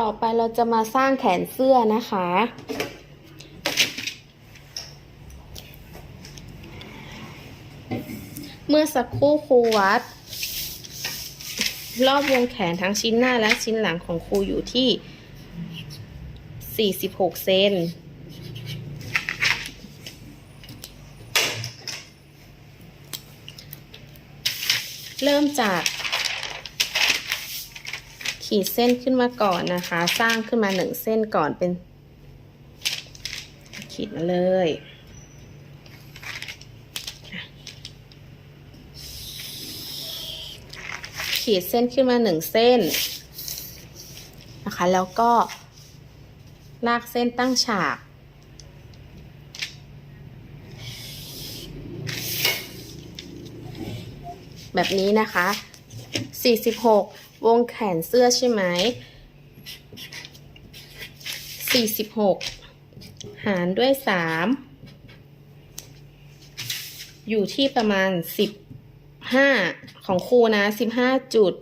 ต่อไปเราจะมาสร้างแขนเสื้อนะคะ เมื่อสักครู่ครูวัด รอบวงแขนทั้งชิ้นหน้าและชิ้นหลังของครูอยู่ที่ 46 เซนเริ่มจาก ขีดเส้นขึ้นมาก่อนนะคะ สร้างขึ้นมาหนึ่งเส้นก่อนเป็น ขีดมาเลยขีดเส้นขึ้นมาหนึ่งเส้นนะคะ แล้วก็ ลากเส้นตั้งฉาก แบบนี้นะคะ 46 วงแขนเสื้อใช่ไหม46หารด้วย3อยู่ที่ประมาณ15ของครูนะ15จุด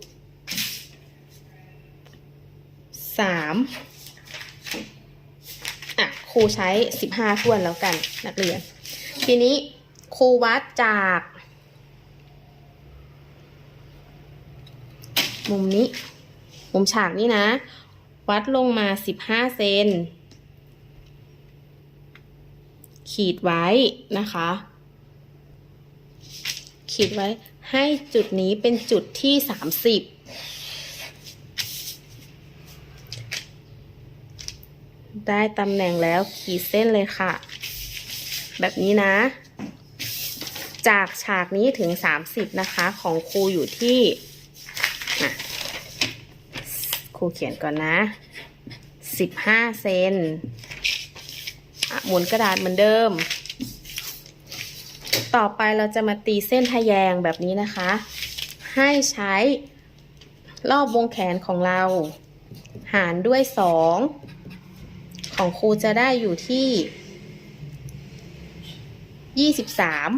3อะครูใช้15ท้วนแล้วกันนักเรียน ทีนี้ครูวัดจาก มุมนี้ มุมฉากนี่นะ วัดลงมา15เซน ขีดไว้นะคะ ขีดไว้ให้จุดนี้เป็นจุดที่30ได้ตำแหน่งแล้วขีดเส้นเลยค่ะ แบบนี้นะ จากฉากนี้ถึง 30 นะคะ ของครูอยู่ที่ อะครูเขียนก่อนนะสิบห้าเซนหมุนกระดาษเหมือนเดิม ต่อไปเราจะมาตีเส้นทะแยงแบบนี้นะคะ ให้ใช้รอบวงแขนของเรา หารด้วยสองของครูจะได้อยู่ที่ยี่สิบสาม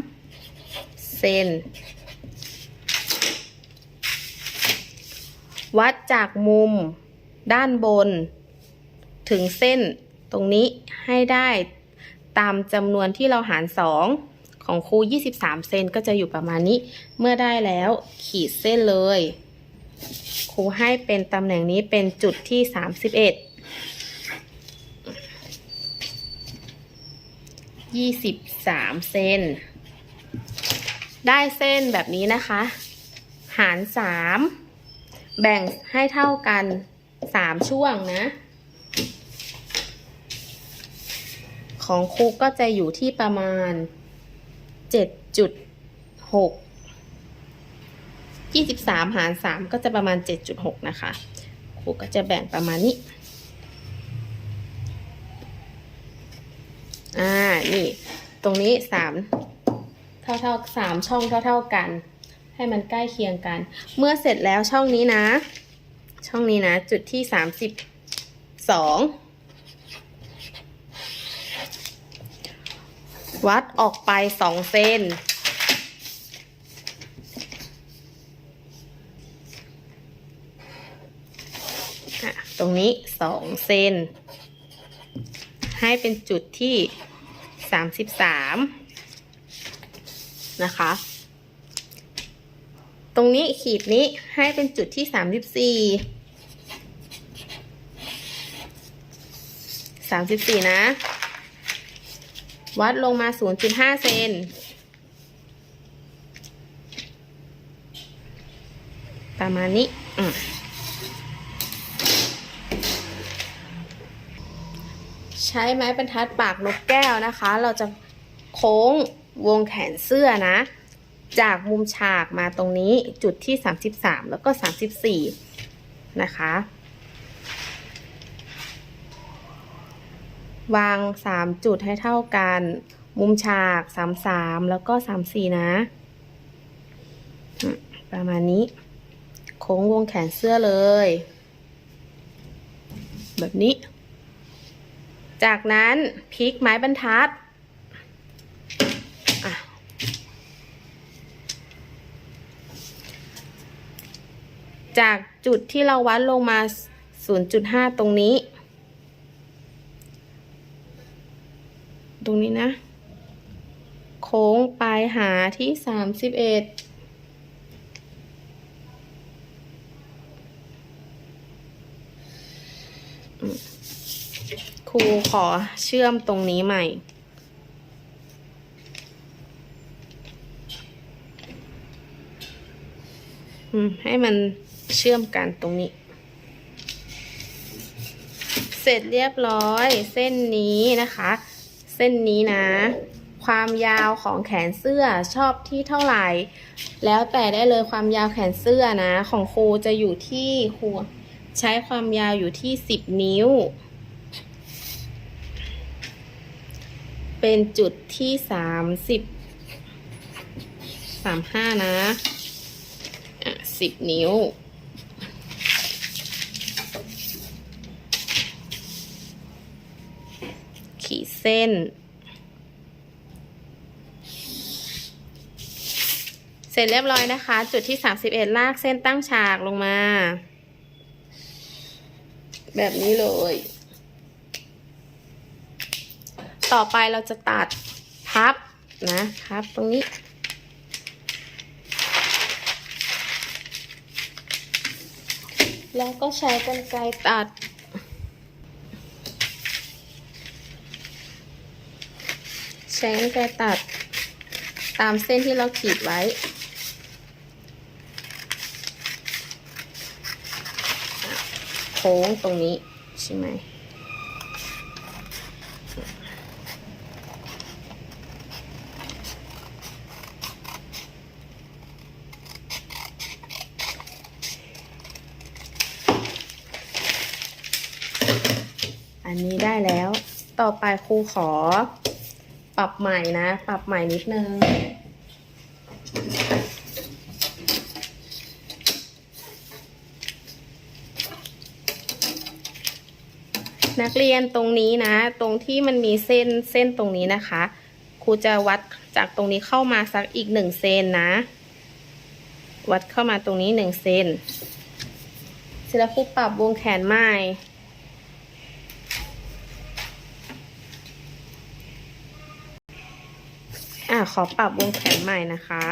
เซน วัด จากมุมด้านบน ถึงเส้นตรงนี้ให้ได้ตามจำนวนที่เราหาร 2 ของครู 23 เซนก็จะอยู่ประมาณนี้ เมื่อได้แล้วขีดเส้นเลย ครูให้เป็นตำแหน่งนี้เป็นจุดที่ 31 23 เซน ได้เส้นแบบนี้นะคะ หาร 3 แบ่งให้เท่ากันสามช่วงนะ ของครูก็จะอยู่ที่ประมาณเจ็ดจุดหกยี่สิบสามหารสามก็จะประมาณเจ็ดจุดหกนะคะครูก็จะแบ่งประมาณนี้ อ่า นี่ ตรงนี้สามเท่าเท่าสามช่องเท่าเท่ากัน ให้มันใกล้เคียงกัน เมื่อเสร็จแล้วช่องนี้นะ ช่องนี้นะ จุดที่สามสิบสองวัดออกไปสองเซนตรงนี้สองเซนให้เป็นจุดที่สามสิบสามนะคะ ตรงนี้ขีดนี้ให้เป็นจุดที่สามสิบสี่สามสิบสี่นะ วัดลงมาศูนย์จุดห้าเซนประมาณนี้อืมใช้ไม้บรรทัดปากนกแก้วนะคะ เราจะโค้งวงแขนเสื้อนะ จากมุมฉากมาตรงนี้จุดที่ 33 แล้วก็ 34 นะคะ วาง 3 จุดให้เท่ากัน มุมฉาก 33 แล้วก็ 34 นะ ประมาณนี้ โค้งวงแขนเสื้อเลย แบบนี้ จากนั้นพลิกไม้บรรทัด จากจุดที่เราวัดลงมา 0.5 ตรงนี้ ตรงนี้นะ โค้งปลายหาที่ 31ครูขอเชื่อมตรงนี้ใหม่ ให้มัน เชื่อมกันตรงนี้ เสร็จเรียบร้อย เส้นนี้นะคะ เส้นนี้นะ ความยาวของแขนเสื้อชอบที่เท่าไหร่ แล้วแต่ได้เลยความยาวแขนเสื้อนะ ของครูจะอยู่ที่ครูใช้ความยาวอยู่ที่10นิ้ว เป็นจุดที่สามสิบสามห้านะอะสิบนิ้ว ขีด เส้น เสร็จเรียบร้อยนะคะ จุดที่31ลากเส้นตั้งฉากลงมา แบบนี้เลย ต่อไปเราจะตัดพับนะพับตรงนี้แล้วก็ใช้กรรไกรตัด ช้กรรไกรตัดตามเส้นที่เราขีดไว้ โค้งตรงนี้ใช่ไหมอันนี้ได้แล้ว ต่อไปครูขอ ปรับใหม่นะ ปรับใหม่นิดนึง นักเรียนตรงนี้นะ ตรงที่มันมีเส้นเส้นตรงนี้นะคะ ครูจะวัดจากตรงนี้เข้ามาสักอีกหนึ่งเซนนะ วัดเข้ามาตรงนี้หนึ่งเซนเสร็จแล้วครูปรับวงแขนใหม่ อะ ขอปรับวงแขนใหม่นะคะ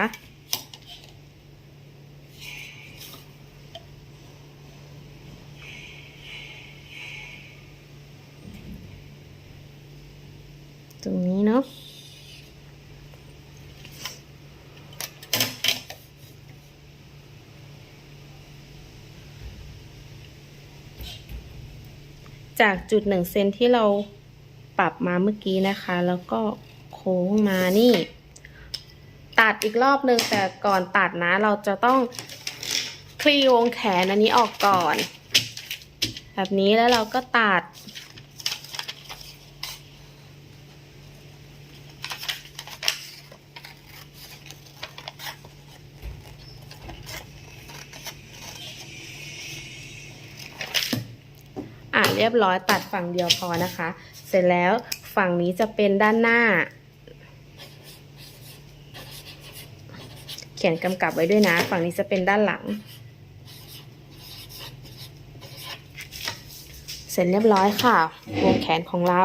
ตรงนี้เนาะจากจุดหนึ่งเซนที่เราปรับมาเมื่อกี้นะคะ แล้วก็โค้งมานี่ ตัดอีกรอบนึงแต่ก่อนตัดนะ เราจะต้องคลี่วงแขนอันนี้ออกก่อน แบบนี้แล้วเราก็ตัด อะเรียบร้อยตัดฝั่งเดียวพอนะคะ เสร็จแล้วฝั่งนี้จะเป็นด้านหน้า เขียนกำกับไว้ด้วยนะ ฝั่งนี้จะเป็นด้านหลัง เสร็จเรียบร้อยค่ะ วงแขนของเรา